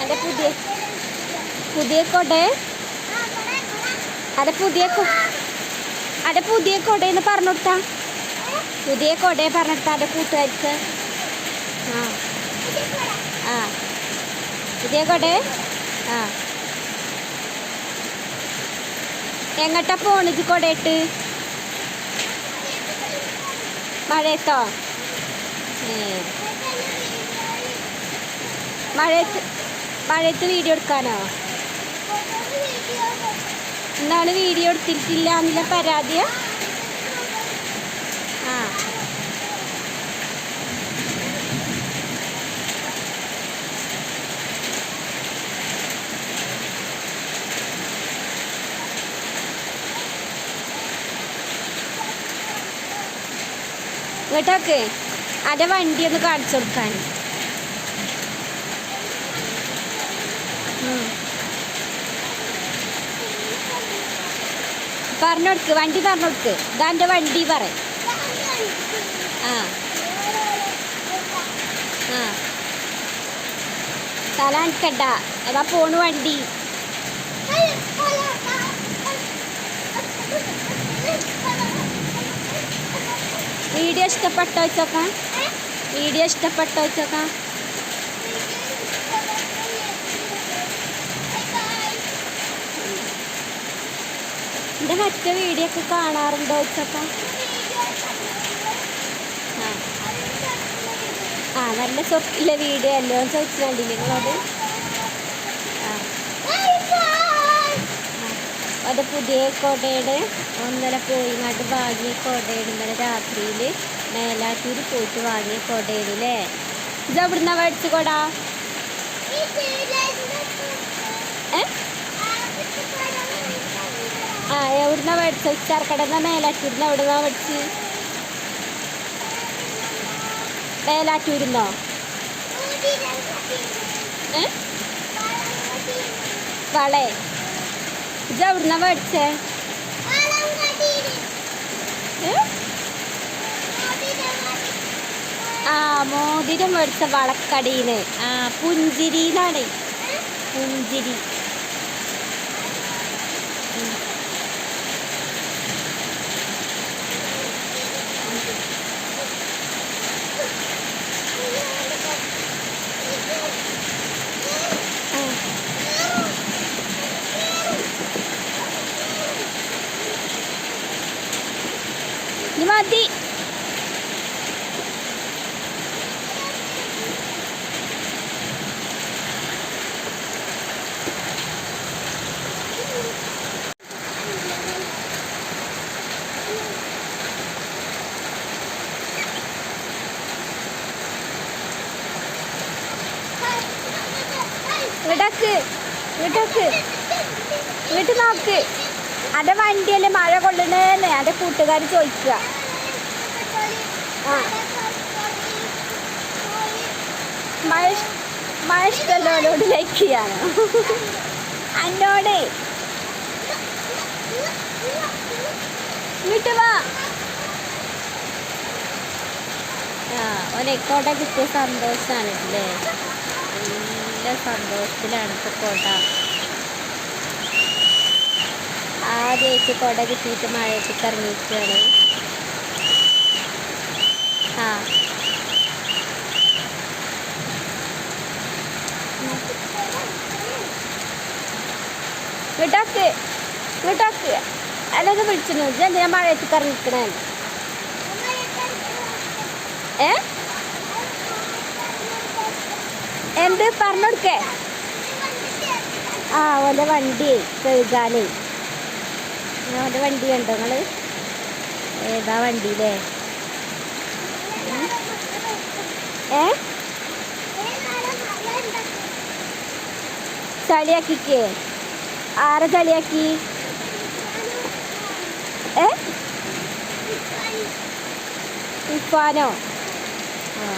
അതെ പുതിയ പുതിയ കൊടേ. അതെ പുതിയ അതെ പുതിയ കൊടയെന്ന് പറഞ്ഞുകൊടുത്താ. പുതിയ കൊടയെ പറഞ്ഞിട്ടാ അതെ കൂട്ടുകാർക്ക് ആ. ആ. പുതിയ കൊടേ? ആ. എങ്ങട്ടാ പോണിത് കൊടയിട്ട് മഴയത്തോ? മഴയത്ത് മഴയത്ത് വീഡിയോ എടുക്കാനോ? എന്താണ് വീഡിയോ എടുത്തിട്ടില്ല എന്നുള്ള പരാതിയാ? ആ. ഇങ്ങോട്ടൊക്കെ. അതെ വണ്ടി ഒന്ന് കാണിച്ചു കൊടുക്കാൻ. പറഞ്ഞോടുക്ക് വണ്ടി പറഞ്ഞോടുക്ക്. ഇതാ എന്റെ വണ്ടി പറ. ആ. ആ. അതാ പോണു വണ്ടി. വീഡിയോ ഇഷ്ടപ്പെട്ടോ വെച്ചോക്കാം വീഡിയോ ഇഷ്ടപ്പെട്ടോ വെച്ചോക്കാം എന്റെ മറ്റേ വീഡിയോ ഒക്കെ കാണാറുണ്ടോ വെച്ചോക്കാം ആ. നല്ല സൊക്കില്ല വീഡിയോ അല്ലോ ചോദിച്ചു കണ്ടില്ലേ നിങ്ങളോട് ആ അത് പുതിയ കൊടയുടെ ഒന്നര പോയി ഇങ്ങോട്ട് വാങ്ങിയ കൊടയുടെ ഇന്നലെ രാത്രിയിൽ മേലാറ്റൂർ പോയിട്ട് വാങ്ങിയ കൊടയാണ് അല്ലേ ഇത് എവിടുന്നാ മേടിച്ച കൊട? ആ എവിടുന്ന മേടിച്ച? ചർക്കടന്ന മേലാറ്റൂരിന്ന് എവിടുന്നാ മേടിച്ച്? മേലാറ്റൂരിന്നോ? വളേ ഇത് എവിടുന്നാ മേടിച്ചേ ആ മോതിരം മേടിച്ച വളക്കടീന്ന്. ആ പുഞ്ചിരിന്നാണ്. പുഞ്ചിരി. ഇനി മതി ഇങ്ങോട്ടേക്ക് ഇങ്ങോട്ടേക്ക് ഇങ്ങോട്ട് നോക്ക് അന്റെ വണ്ടിയല്ലേ മഴ കൊള്ളണേന്ന് അന്റെ കൂട്ടുകാർ ചോദിക്കുക. ആ. ലൈക്ക് അന്നോടേ. ഇങ്ങോട്ട് ആ കിട്ടിയ സന്തോഷമാണ് അല്ലേ നല്ല സന്തോഷത്തിലാണ് ഇപ്പോൾ കോട്ട. ആദ്യമായിട്ട് കുട കിട്ടിയിട്ട് മഴയത്തേക്ക് ഇറങ്ങിയിരിക്കുകയാണ് ആ. ഇങ്ങോട്ടാക്ക്. ഇങ്ങോട്ടാക്ക്. അല്ലെങ്കിൽ വിളിച്ചിരുന്നു ഇജ്ജ് എന്തിനാ മഴയത്തേക്ക് ഇറങ്ങിക്കണേ ഏ? എന്ത്? പറഞ്ഞുകൊടുക്കേ ആ ഓന്റെ വണ്ടി കഴുകാനേ. ഓന്റെ വണ്ടി കണ്ടോ. നിങ്ങൾ ഏതാ വണ്ടി അല്ലേ ഏ? ചളിയാക്കിക്കേ. ആരെ ചളിയാക്കി? ഏ? ഇപ്പാനോ ആ.